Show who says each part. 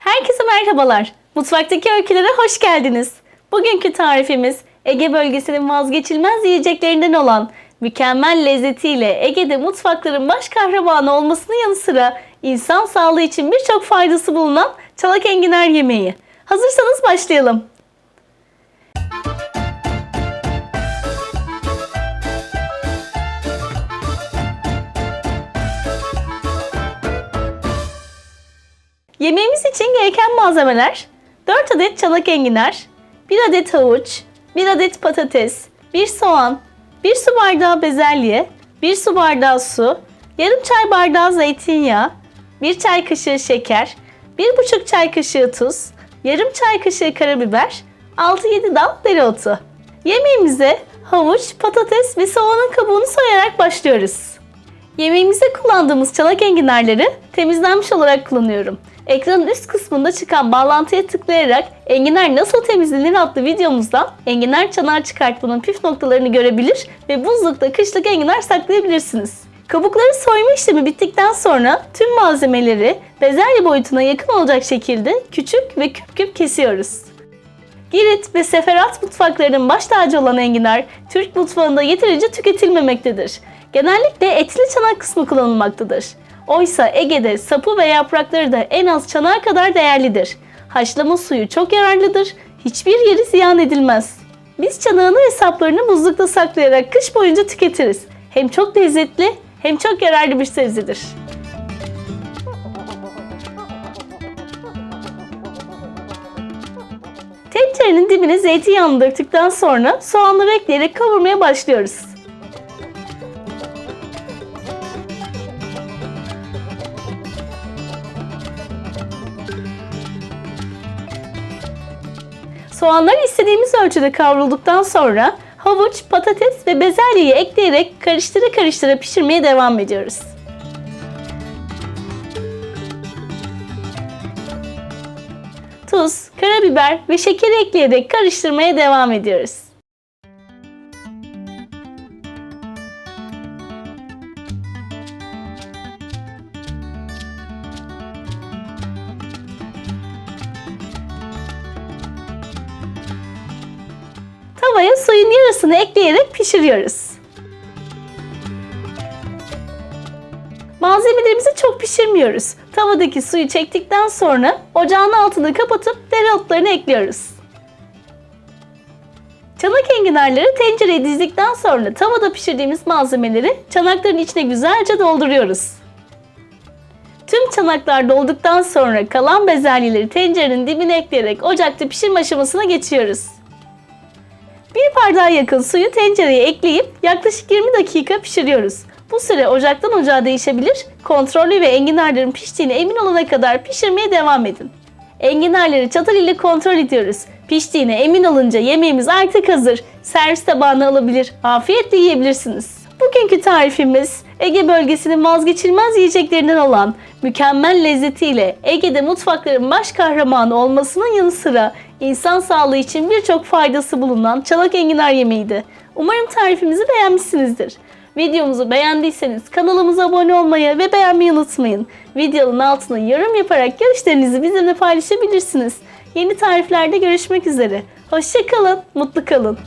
Speaker 1: Herkese merhabalar. Mutfaktaki öykülere hoş geldiniz. Bugünkü tarifimiz Ege bölgesinin vazgeçilmez yiyeceklerinden olan mükemmel lezzetiyle Ege'de mutfakların baş kahramanı olmasının yanı sıra insan sağlığı için birçok faydası bulunan çalak enginar yemeği. Hazırsanız başlayalım. Yemeğimiz için gereken malzemeler 4 adet çanak enginar, 1 adet havuç, 1 adet patates, 1 soğan, 1 su bardağı bezelye, 1 su bardağı su, yarım çay bardağı zeytinyağı, 1 çay kaşığı şeker, 1,5 çay kaşığı tuz, yarım çay kaşığı karabiber, 6-7 dal dereotu. Yemeğimize havuç, patates ve soğanın kabuğunu soyarak başlıyoruz. Yemeğimize kullandığımız çanak enginarları temizlenmiş olarak kullanıyorum. Ekranın üst kısmında çıkan bağlantıya tıklayarak enginar nasıl temizlenir adlı videomuzdan enginar çanağı çıkartmanın püf noktalarını görebilir ve buzlukta kışlık enginar saklayabilirsiniz. Kabukları soyma işlemi bittikten sonra tüm malzemeleri bezelye boyutuna yakın olacak şekilde küçük ve küp küp kesiyoruz. Girit ve Seferat mutfaklarının baş tacı olan enginar, Türk mutfağında yeterince tüketilmemektedir. Genellikle etli çanak kısmı kullanılmaktadır. Oysa Ege'de sapı ve yaprakları da en az çanağa kadar değerlidir. Haşlama suyu çok yararlıdır, hiçbir yeri ziyan edilmez. Biz çanağını ve saplarını buzlukta saklayarak kış boyunca tüketiriz. Hem çok lezzetli hem çok yararlı bir sebzedir. Tencerenin dibine zeytinyağını döktükten sonra soğanları ekleyerek kavurmaya başlıyoruz. Soğanlar istediğimiz ölçüde kavrulduktan sonra havuç, patates ve bezelyeyi ekleyerek karıştıra karıştıra pişirmeye devam ediyoruz. Tuz, karabiber ve şekeri ekleyerek karıştırmaya devam ediyoruz. Tavaya suyun yarısını ekleyerek pişiriyoruz. Malzemelerimizi çok pişirmiyoruz. Tavadaki suyu çektikten sonra ocağın altını kapatıp dereotlarını ekliyoruz. Çanak enginarları tencereye dizdikten sonra tavada pişirdiğimiz malzemeleri çanakların içine güzelce dolduruyoruz. Tüm çanaklar dolduktan sonra kalan bezelyeleri tencerenin dibine ekleyerek ocakta pişirme aşamasına geçiyoruz. Bir bardağa yakın suyu tencereye ekleyip yaklaşık 20 dakika pişiriyoruz. Bu süre ocaktan ocağa değişebilir. Kontrollü ve enginarların piştiğine emin olana kadar pişirmeye devam edin. Enginarları çatal ile kontrol ediyoruz. Piştiğine emin olunca yemeğimiz artık hazır. Servis tabağına alabilir, afiyetle yiyebilirsiniz. Bugünkü tarifimiz Ege bölgesinin vazgeçilmez yiyeceklerinden olan mükemmel lezzetiyle Ege'de mutfakların baş kahramanı olmasının yanı sıra insan sağlığı için birçok faydası bulunan çalak enginar yemeğiydi. Umarım tarifimizi beğenmişsinizdir. Videomuzu beğendiyseniz kanalımıza abone olmayı ve beğenmeyi unutmayın. Videonun altına yorum yaparak görüşlerinizi bizimle paylaşabilirsiniz. Yeni tariflerde görüşmek üzere. Hoşçakalın, mutlu kalın.